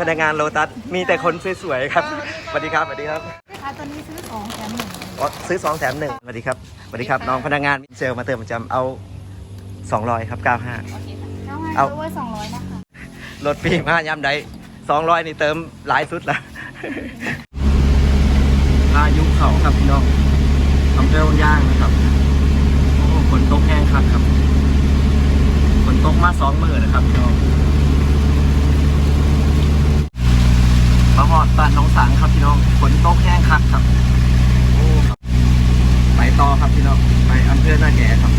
พนักงานโลตัสมีแต่คนสวยๆครับสวัสดีครับสวัสดีครับค่ะตอนนี้ซื้อสองแถมหนึ่งอ๋อซื้อสองแถมหนึ่งสวัสดีครับสวัสดีครับน้องพนักงานเซลล์มาเติมประจำเอาสองร้อยครับเก้าห้า โอเคค่ะเก้าห้าเอาเวอร์สองร้อยนะคะรถปีมาย้ำใดสองร้อยนี่เติมหลายสุดละพายุเขาครับพี่น้องอำเภอวังย่างนะครับโอ้ฝนตกแห้งครับครับฝนตกมาสองมือนะครับพี่น้อง มาหอดบ้านน้องสังครับพี่น้องฝนตกแห้งคักครับ โอ้ครับ ไปต่อครับพี่น้อง ไปอำเภอหน้าแก่ครับ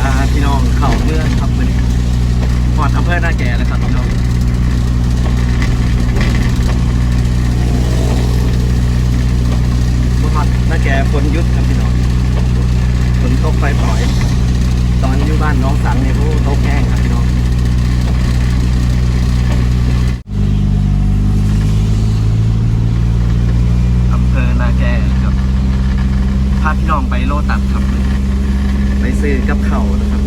อ่าพี่น้องเข่าเมื่องครับมันพอดอำเภอหน้าแก่แล้วครับพี่น้องพอดหน้าแก่ฝนหยุดครับพี่น้องฝนตกไฟปล่อย ตอนอยู่บ้านน้องสังเนี่ยโอ้ตกแห้งครับพี่น้องอำเภอนาแก่นะครับพาพี่ น้องไปโลตัดครับ ไปซื้อกับเขานะครับ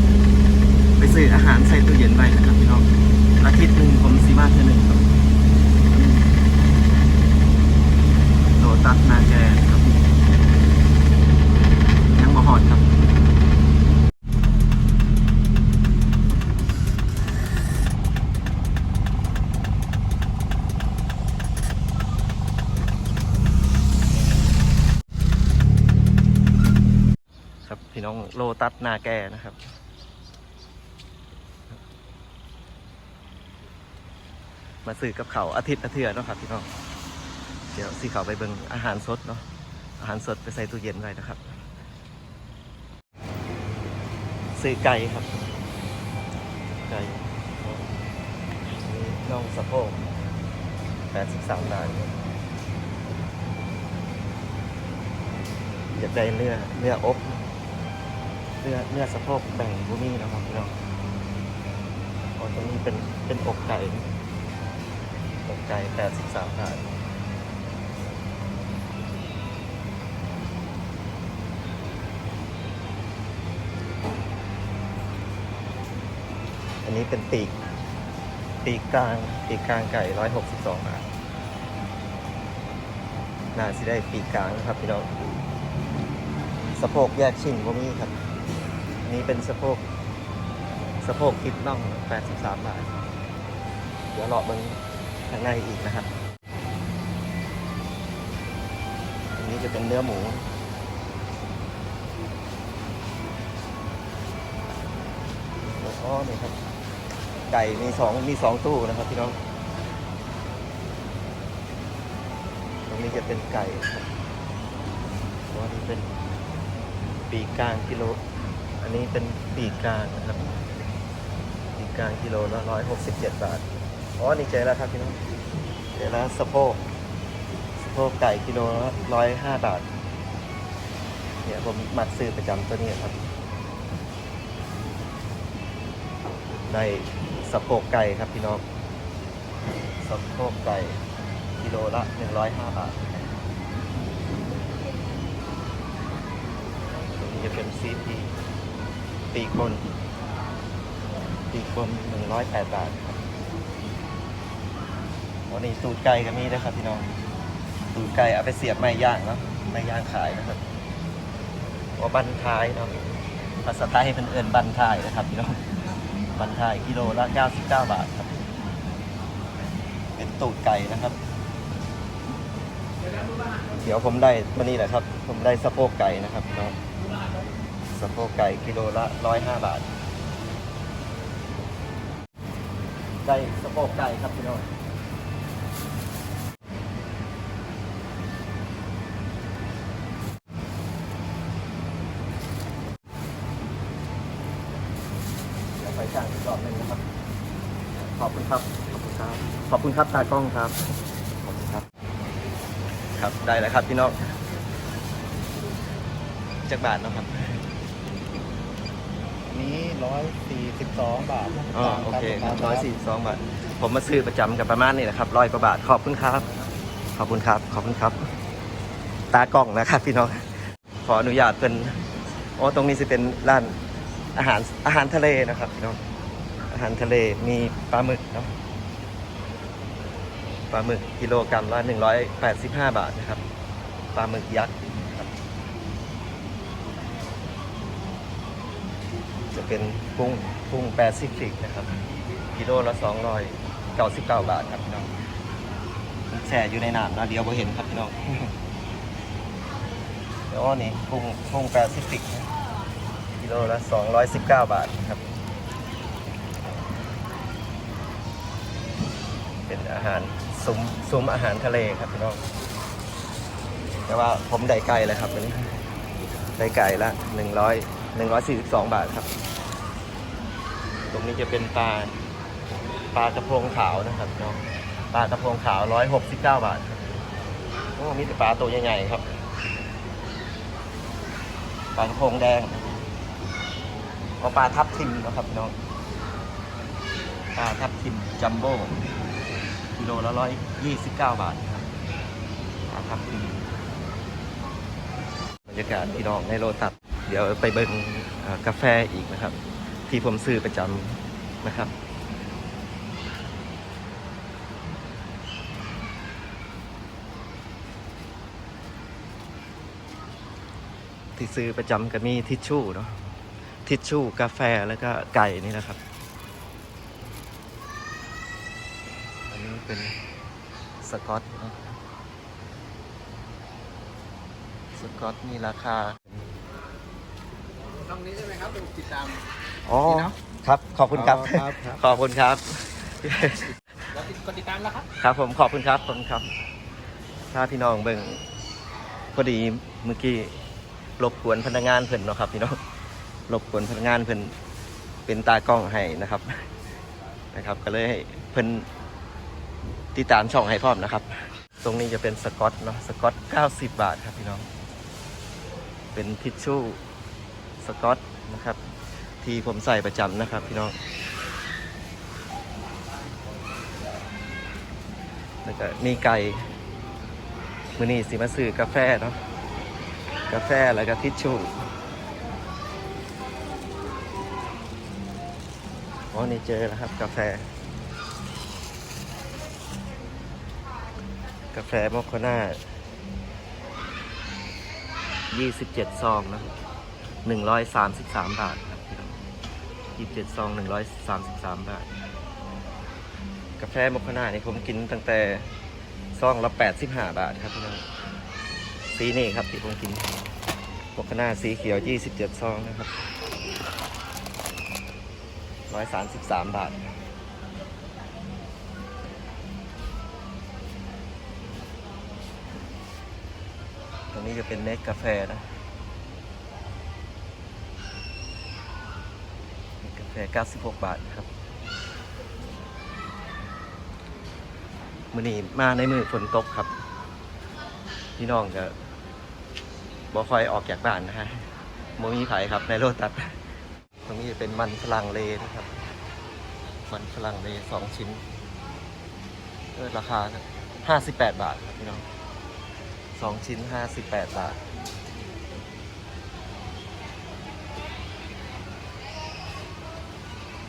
ไปซื้ออาหารใส่ตู้เย็นไว้นะครับพี่น้องอาทิตย์หนึ่งผมซีมาเท่าหนึ่งครับโลตัสนาแกครับ ยังมาหอดครับ ครับพี่น้อง โลตัสนาแกนะครับ มาซื้อกับเขาอาทิตย์ละเทือเนาะครับพี่น้องเดี๋ยวสิเขาไปเบิ่งอาหารสดเนาะอาหารสดไปใส่ตู้เย็นไว้นะครับซื้อไก่ครับไก่นี่องสะโพกแปดสิบสามบาทอยากได้เนื้อเนื้ออบ เนื้อเนื้อสะโพกแบ่งบุมี่นะครับพี่น้องอ๋อตรงนี้เป็นเป็นอกไก่ตกใจแปดสิบสามบาทอันนี้เป็นปีกปีกกลางปีกกลางไก่ร้อยหกสิบสองบาทน่าสิได้ปีกกลางนะครับพี่น้องสะโพกแยกชิ้นก็มีครับ นี้เป็นสะโพกสะโพกคิดน่องแปดสิบสามบาท เดี๋ยวรอเบิ้งข้างในอีกนะครับอันนี้จะเป็นเนื้อหมู แล้วก็นี่ครับ ไก่มีสองมีสองตู้นะครับพี่น้อง ตรงนี้จะเป็นไก่ครับตัวนี้เป็นปีกกลางกิโล อันนี้เป็นปีกกลางนะครับ ปีกกลางกิโลละร้อยหกสิบเจ็ดบาท อ๋อ นี่เจอแล้วครับพี่น้องเจอแล้วสะโพก สะโพกไก่กิโลละร้อยห้าบาท เนี่ยผมมักซื้อประจำตัวนี้ครับ ได้สะโพกไก่ครับพี่น้อง สะโพกไก่กิโลละหนึ่งร้อยห้าบาทตัวนี้จะเป็นซีพี ปีกบน ปีกบนหนึ่งร้อยแปดบาทครับวันนี้ตูดไก่ก็มีนะครับพี่น้องตูดไก่เอาไปเสียบไม้ย่างเนาะไม้ย่างขายนะครับว่าบันท้ายเนาะภาษาไทยเป็นเอินบันท้ายนะครับพี่น้องบันท้ายกิโลละ99 บาทครับ เป็นตูดไก่นะครับ เดี๋ยวผมได้ตัวนี้แหละครับ ผมได้สะโพกไก่นะครับพี่น้อง สะโพกไก่กิโลละ105บาท ได้สะโพกไก่ครับพี่น้องไปจ้างอีกรอบหนึงนะครับ ขอบคุณครับ ขอบคุณครับ ขอบคุณครับตากล้องครับ ขอบคุณครับ ครับ ได้แล้วครับพี่น้องจักบาทเนาะครับ นี้ร้อยสี่สิบสองบาทอ๋อโอเคครับร้อยสี่สองบาท ผมมาซื้อประจำกับประมาณนี้แหละครับร้อยกว่าบาท ขอบคุณครับ ขอบคุณครับ ขอบคุณครับ ตากล้องนะครับพี่น้อง ขออนุญาตเป็นโออ๋อตรงนี้จะเป็นร้านอาหารอาหารทะเลนะครับพี่น้อง อาหารทะเลมีปลาหมึกเนาะ ปลาหมึกกิโลกรัมละ185บาทนะครับ ปลาหมึกยักษ์ครับจะ เป็นกุ้งกุ้งแปซิฟิกนะครับกิโลละ299 บาทครับพี่น้องแช่อยู่ในน้ำนะเดียวเราเห็นครับพี่น้องเดี๋ยวนี่กุ้งกุ้งแปซิฟิกนะกิโลละ219 บาทครับ เป็นอาหารซุ้มซุ้มอาหารทะเลครับพี่น้องแต่ว่าผมได้ไก่เลยครับวันนี้ได้ไก่ละ100 142 บาทครับ ตรงนี้จะเป็นปลาปลากระพงขาวนะครับพี่น้องปลากระพงขาว169บาทครับโอ้มีแต่ปลาตัวใหญ่ๆครับปลากระพงแดงเอาปลาทับทิมนะครับน้องปลาทับทิมจัมโบ้กิโลละร้อยยี่สิบเก้าบาทครับปลาทับทิมบรรยากาศพี่น้องในโลตัสเดี๋ยวไปเบิ่งกาแฟอีกนะครับ ที่ผมซื้อประจำนะครับ ที่ซื้อประจำก็มีทิชชู่เนาะทิชชู่กาแฟแล้วก็ไก่นี่นะครับ อันนี้เป็นสกอตนะสกอตนี่ราคาช่องนี้ใช่ไหมครับดูติดตาม อ๋อครับ ขอบคุณครับ อ๋อครับครับ ขอบคุณครับ แล้วกดติดตามแล้วครับ ครับผมขอบคุณครับขอบคุณครับ ถ้าพี่น้องเบิ่งพอดีเมื่อกี้รบกวนพนักงานเพิ่นเนาะครับ พี่น้องรบกวนพนักงานเพิ่นเป็นตากล้องให้นะครับ นะครับ ก็เลยให้เพิ่นติดตามช่องให้พร้อมนะครับ ตรงนี้จะเป็นสกอตเนาะสกอต 90 บาทครับพี่น้อง เป็นทิชชู่สกอตนะครับ ที่ผมใส่ประจำนะครับพี่น้องแล้วก็มีไก่มือนี้สิมาซื้อกาแฟเนาะกาแฟแล้วก็ทิชชู่อ๋อนี่เจอแล้วครับกาแฟ กาแฟมอคโคน่า27 ซองนะ133 บาท ยี่สิบเจ็ดซองหนึ่งร้อยสามสิบสามบาท กาแฟมกขนาดนี่ผมกินตั้งแต่ซองละแปดสิบห้าบาทครับพี่น้องสีนี่ครับที่ผมกินมกขนาสีเขียวยี่สิบเจ็ดซองนะครับร้อยสามสิบสามบาทตรงนี้จะเป็นเนสกาแฟนะเนสกา แฟ96 บาทครับ มือนี้มาในมือฝนตกครับ พี่น้องก็บ่ค่อยออกจากบ้านนะฮะโมมีไผครับในโรตัสตรงนี้เป็นมันฝรั่งเลนะครับ มันฝรั่งเลสองชิ้นเออราคาห้าสิบาทครับพี่น้องสองชิ้นห้าสิบแปดบาท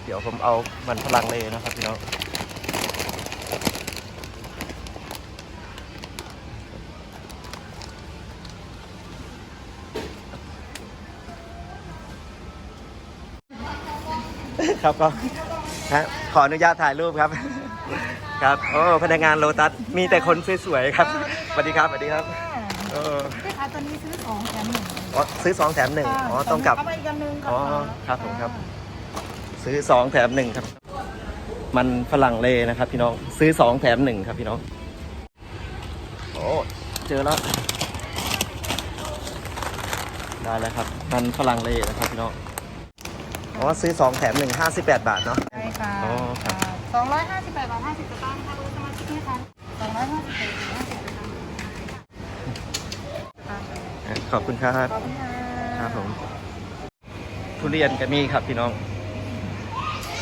เดี๋ยวผมเอามันฝรั่งเลนะครับพี่น้องครับก็ฮะขออนุญาตถ่ายรูปครับ ครับโอ้พนักงานโลตัสมีแต่คนสวยๆครับสวัสดีครับสวัสดีครับเออพี่คะตัวนี้ซื้อสองแถมหนึ่งอ๋อซื้อสองแถมหนึ่งอ๋อต้องกลับเอาไปอีกอันหนึ่งอ๋อครับผมครับ ซื้อสองแถมหนึ่งครับ มันฝรั่งเลนะครับ พี่น้องซื้อสองแถมหนึ่งครับพี่น้องโอ้เจอแล้ว ได้แล้วครับ มันฝรั่งเลนะครับพี่น้องอ๋อซื้อสองแถมหนึ่งห้าสิบแปดบาทเนาะใช่ค่ะอ๋อครับสองร้อยห้าสิบแปดบาทห้าสิบสตางค์ค่ะรู้สมาชิกไหมคะสองร้อยห้าสิบแปดห้าสิบสตางค์ค่ะขอบคุณครับขอบคุณค่ะครับผมทุเรียนก็มีครับพี่น้อง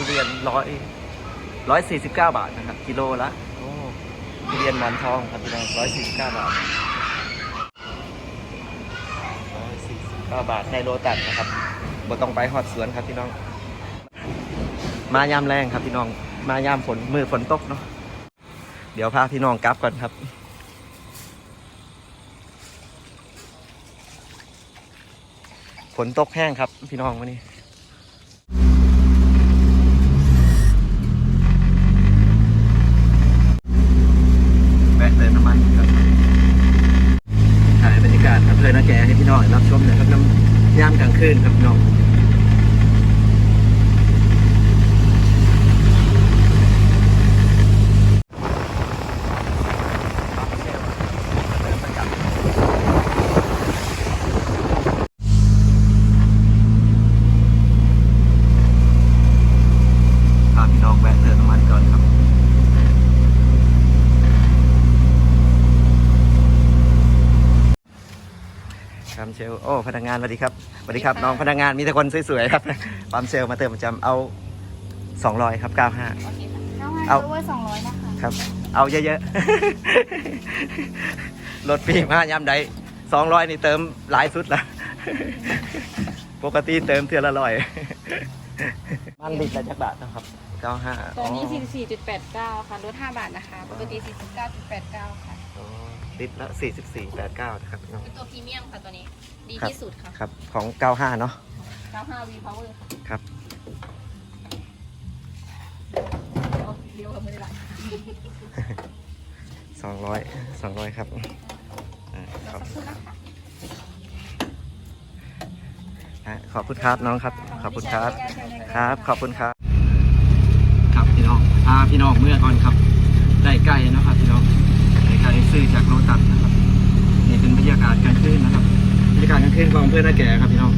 ทุเรียนร้อยร้อยสี่สิบเก้าบาทนะครับ กิโลละโอ้ทุเรียนหมอนทองครับพี่น้องร้อยสี่สิบเก้าบาทร้อยสี่สิบเก็บาทในโลตัสนะครับบ่ต้องไปหอดสวนครับพี่น้อง มายามแรงครับพี่น้อง มายามฝนมือฝนตกเนาะเดี๋ยวพาพี่น้องกลับก่อนครับฝนตกแห้งครับพี่น้องวันนี้ แวะเติมน้ำมันครับถ่ายบรรยากาศอำเภอนาแกให้พี่น้องรับชมหน่อยครับน้ำย่ามกลางคืนครับพี่น้อง พาพี่น้องแวะเติมน้ำมันก่อนครับ ปั๊มเช ลโอ้พนักงานสวัสดีครับสวัสดีครับ น้องพนักงานมีแต่คนสวยๆครับปั๊มเชลมาเติมประจำเอา200ครับ95 โอเคค่ะเก้าห้าเอาเวอร์สองร้อยนะคะ ครับ เอาเยอะๆ รถปีมายามใด200นี่เติมหลายสุดละ ปกติเติมเทือละร้อยมันลิตรละจักบาทนะครับ95ตัวนี้อ๋อ44.89 ค่ะ ลด 5 บาทนะคะ ปกติ 49.89 ค่ะอ๋อ ลิตรละ 44.89นะครับพี่น้อง เป็นตัวพรีเมียมค่ะตัวนี้ ดีครับ ที่สุดค่ะครับของ 95 เนาะ95 V Power ค่ะครับเดียวกับมือหลังสองร้อยสองร้อยครับอ่าขอบสักครู่นะคะ อะขอบคุณครับน้องครับ ขอบคุณครับ ครับ ขอบคุณครับ ครับพี่น้องพาพี่น้องเมื่อก่อนครับ ได้ไก่นะครับพี่น้อง ได้ไก่ซื้อจากโลตัสนะครับนี่เป็นบรรยากาศกลางคืนนะครับบรรยากาศกลางคืนของอำเพื่อนนาแก่ครับพี่น้อง